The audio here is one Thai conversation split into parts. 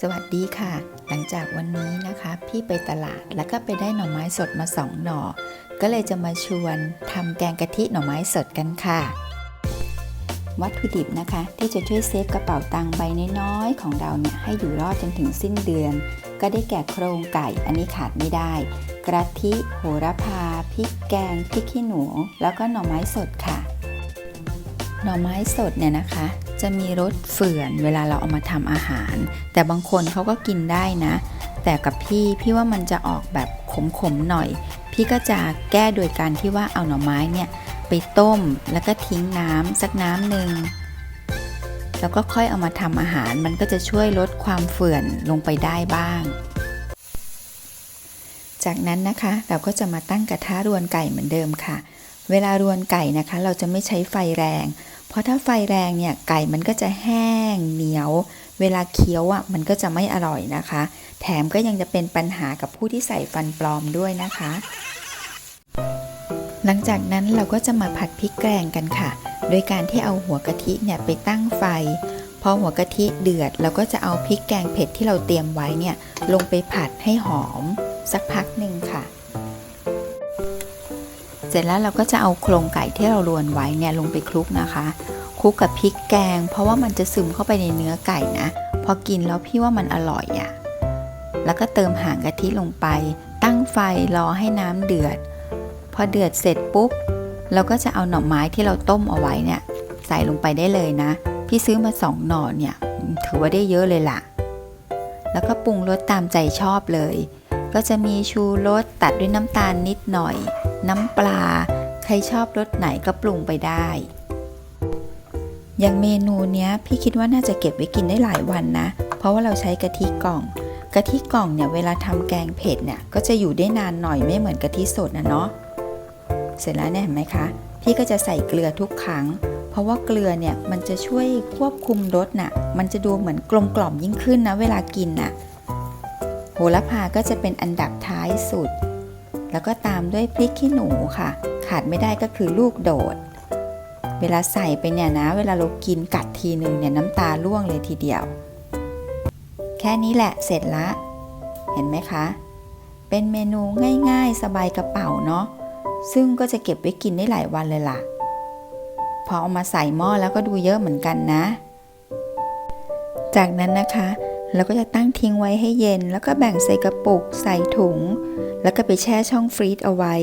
สวัสดีค่ะ หลังจากวันนี้นะคะ พี่ไปตลาดแล้วก็ไปได้หน่อไม้สดมาสองหน่อ ก็เลยจะมาชวนทำแกงกะทิหน่อไม้สดกันค่ะ วัตถุดิบนะคะ ที่จะช่วยเซฟกระเป๋าตังค์ใบน้อยๆของเราเนี่ยให้อยู่รอดจนถึงสิ้นเดือน ก็ได้แก่โครงไก่อันนี้ขาดไม่ได้ กระทิโหระพาพริกแกงพริกขี้หนู แล้วก็หน่อไม้สดค่ะ หน่อไม้สดเนี่ยนะคะ จะมีรสเฝื่อนเวลาเราเอามาทำอาหาร แต่บางคนเขาก็กินได้นะ แต่กับพี่พี่ว่ามันจะออกแบบขมๆหน่อย พี่ก็จะแก้โดยการที่ว่าเอาหน่อไม้เนี่ยไปต้มแล้วก็ทิ้งน้ำสักน้ำหนึ่งแล้วก็ค่อยเอามาทำอาหารมันก็จะช่วยลดความเฝื่อนลงไปได้บ้าง จากนั้นนะคะเราก็จะมาตั้งกระทะรวนไก่เหมือนเดิมค่ะ เวลารวนไก่นะคะ เราจะไม่ใช้ไฟแรง เพราะถ้าไฟแรงเนี่ยไก่มันก็จะแห้งเหนียว เวลาเคี้ยวอะมันก็จะไม่อร่อยนะคะ แถมก็ยังจะเป็นปัญหากับผู้ที่ใส่ฟันปลอมด้วยนะคะ หลังจากนั้นเราก็จะมาผัดพริกแกงกันค่ะ โดยการที่เอาหัวกะทิเนี่ยไปตั้งไฟพอหัวกะทิเดือดเราก็จะเอาพริกแกงเผ็ดที่เราเตรียมไว้เนี่ยลงไปผัดให้หอม สักพักหนึ่งค่ะ เสร็จแล้วเราก็จะเอาโครงไก่ที่เรารวนไว้เนี่ยลงไปคลุกนะคะคลุกกับพริกแกง เพราะว่ามันจะซึมเข้าไปในเนื้อไก่นะ พอกินแล้วพี่ว่ามันอร่อยอะ่ะแล้วก็เติมหางกะทิลงไป ตั้งไฟรอให้น้ำเดือด พอเดือดเสร็จปุ๊บเราก็จะเอาหน่อไม้ที่เราต้มเอาไว้เนี่ย ใส่ลงไปได้เลยนะ พี่ซื้อมาสองหน่อเนี่ย ถือว่าได้เยอะเลยล่ะ แล้วก็ปรุงรสตามใจชอบเลย ก็จะมีชูรสตัดด้วยน้ำตาลนิดหน่อย น้ำปลา ใครชอบรสไหนก็ปรุงไปได้ อย่างเมนูเนี้ยพี่คิดว่าน่าจะเก็บไว้กินได้หลายวันนะ เพราะว่าเราใช้กะทิกล่อง กะทิกล่องเนี่ยเวลาทำแกงเผ็ดเนี่ยก็จะอยู่ได้นานหน่อยไม่เหมือนกะทิสดนะเนาะ เสร็จแล้วเนี่ยเห็นไหมคะ พี่ก็จะใส่เกลือทุกครั้ง เพราะว่าเกลือเนี่ยมันจะช่วยควบคุมรสน่ะ มันจะดูเหมือนกลมกล่อมยิ่งขึ้นนะเวลากินน่ะโหระพาก็จะเป็นอันดับท้ายสุด แล้วก็ตามด้วยพริกขี้หนูค่ะ ขาดไม่ได้ก็คือลูกโดด เวลาใส่ไปเนี่ยนะ เวลาเรากินกัดทีหนึ่งเนี่ยน้ำตาล่วงเลยทีเดียว แค่นี้แหละเสร็จละ เห็นไหมคะ เป็นเมนูง่ายๆ สบายกระเป๋าเนาะซึ่งก็จะเก็บไว้กินได้หลายวันเลยล่ะ พอเอามาใส่หม้อแล้วก็ดูเยอะเหมือนกันนะ จากนั้นนะคะ เราก็จะตั้งทิ้งไว้ให้เย็น แล้วก็แบ่งใส่กระปุก ใส่ถุง แล้วก็ไปแช่ช่องฟรีซเอาไว้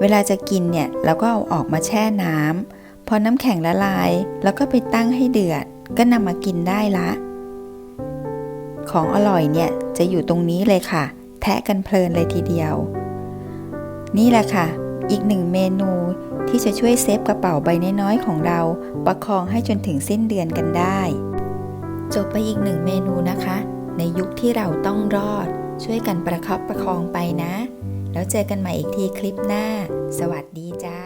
เวลาจะกินเนี่ยเราก็เอาออกมาแช่น้ำพอน้ำแข็งละลาย แล้วก็ไปตั้งให้เดือด ก็นำมากินได้ละ ของอร่อยเนี่ยจะอยู่ตรงนี้เลยค่ะ แทะกันเพลินเลยทีเดียว นี่แหละค่ะ อีกหนึ่งเมนูที่จะช่วยเซฟกระเป๋าใบน้อยๆของเรา ประคองให้จนถึงสิ้นเดือนกันได้ จบไปอีกหนึ่งเมนูนะคะ ในยุคที่เราต้องรอด ช่วยกันประคับประคองไปนะ แล้วเจอกันใหม่อีกทีคลิปหน้า สวัสดีจ้า